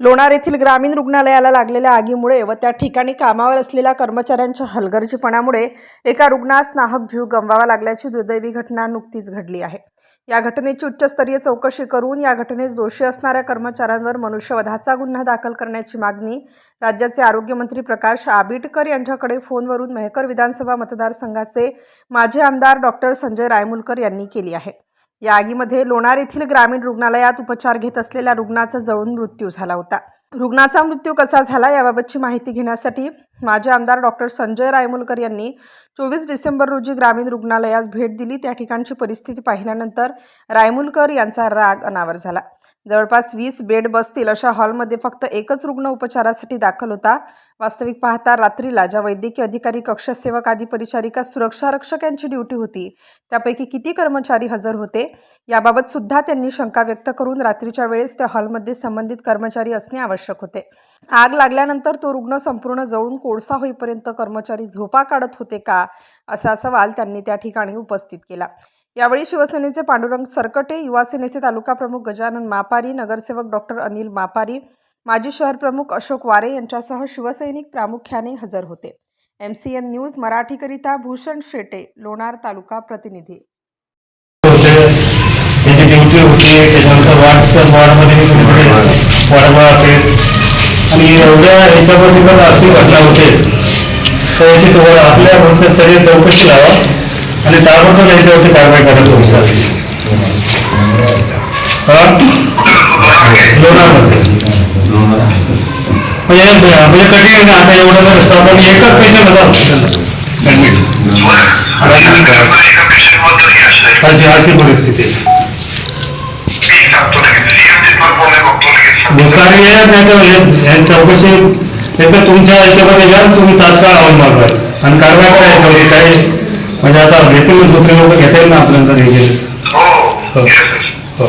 लोणार येथील ग्रामीण रुग्णालयाला लागलेल्या आगीमुळे व त्या ठिकाणी कामावर असलेल्या कर्मचाऱ्यांच्या हलगर्जीपणामुळे एका रुग्णास नाहक जीव गमवावा लागल्याची दुर्दैवी घटना नुकतीच घडली आहे. या घटनेची उच्चस्तरीय चौकशी करून या घटनेस दोषी असणाऱ्या कर्मचाऱ्यांवर मनुष्यवधाचा गुन्हा दाखल करण्याची मागणी राज्याचे आरोग्यमंत्री प्रकाश आबिटकर यांच्याकडे फोनवरून मेहकर विधानसभा मतदारसंघाचे माजी आमदार डॉक्टर संजय रायमुलकर यांनी केली आहे. या आगीमध्ये लोणार येथील ग्रामीण रुग्णालयात उपचार घेत असलेल्या रुग्णाचा जळून मृत्यू झाला होता. रुग्णाचा मृत्यू कसा झाला याबाबतची माहिती घेण्यासाठी माजी आमदार डॉक्टर संजय रायमुलकर यांनी चोवीस डिसेंबर रोजी ग्रामीण रुग्णालयास भेट दिली. त्या ठिकाणची परिस्थिती पाहिल्यानंतर रायमुलकर यांचा राग अनावर झाला. जवळपास वीस बेड बसतील अशा हॉलमध्ये फक्त एकच रुग्ण उपचारासाठी दाखल होता. वास्तविक पाहता रात्रीला ज्या वैद्यकीय अधिकारी कक्षसेवक आदी परिचारिका सुरक्षा रक्षक यांची ड्युटी होती त्यापैकी किती कर्मचारी हजर होते याबाबत सुद्धा त्यांनी शंका व्यक्त करून रात्रीच्या वेळेस त्या हॉलमध्ये संबंधित कर्मचारी असणे आवश्यक होते. आग लागल्यानंतर तो रुग्ण संपूर्ण जळून कोळसा होईपर्यंत कर्मचारी झोपा काढत होते का असा सवाल त्यांनी त्या ठिकाणी उपस्थित केला. यावेळी शिवसेनेचे पांडुरंग सरकटे युवा सेनेचे तालुका प्रमुख गजानन मापारी नगरसेवक डॉक्टर अनिल मापारी माजी शहर प्रमुख अशोक वारे यांच्यासह शिवसैनिक प्रामुख्याने हजर होते. एम सी एन न्यूज मराठीकरिता भूषण शेटे लोणार तालुका प्रतिनिधी. त्याची ड्युटी होती त्याच्यानंतर वार्ड वार्डमध्ये वाढवा असेल. आणि एवढ्या ह्याच्यामध्ये पण अशी घटना होते. तर याची तुम्हाला आपल्या रोजच्या शरीर चौकशी लावा आणि ताबडतोब याच्यावरती कारवाई करायला तुमच्या लोणारमध्ये म्हणजे म्हणजे कठीण आता एवढं जर स्टॉपमध्ये एकच पेशंट होता ऍडमिट अशी अशी परिस्थिती भुसारी हे नाही तर चौकशी एक तर तुमच्या याच्यामध्ये घ्या तुम्ही तात्काळ अहवाल मागवाय आणि कारवाई करा काही म्हणजे आता घेतील ना दुसरे लोक घेता येईल ना आपल्याला जर हे केलं हो. हो. हो.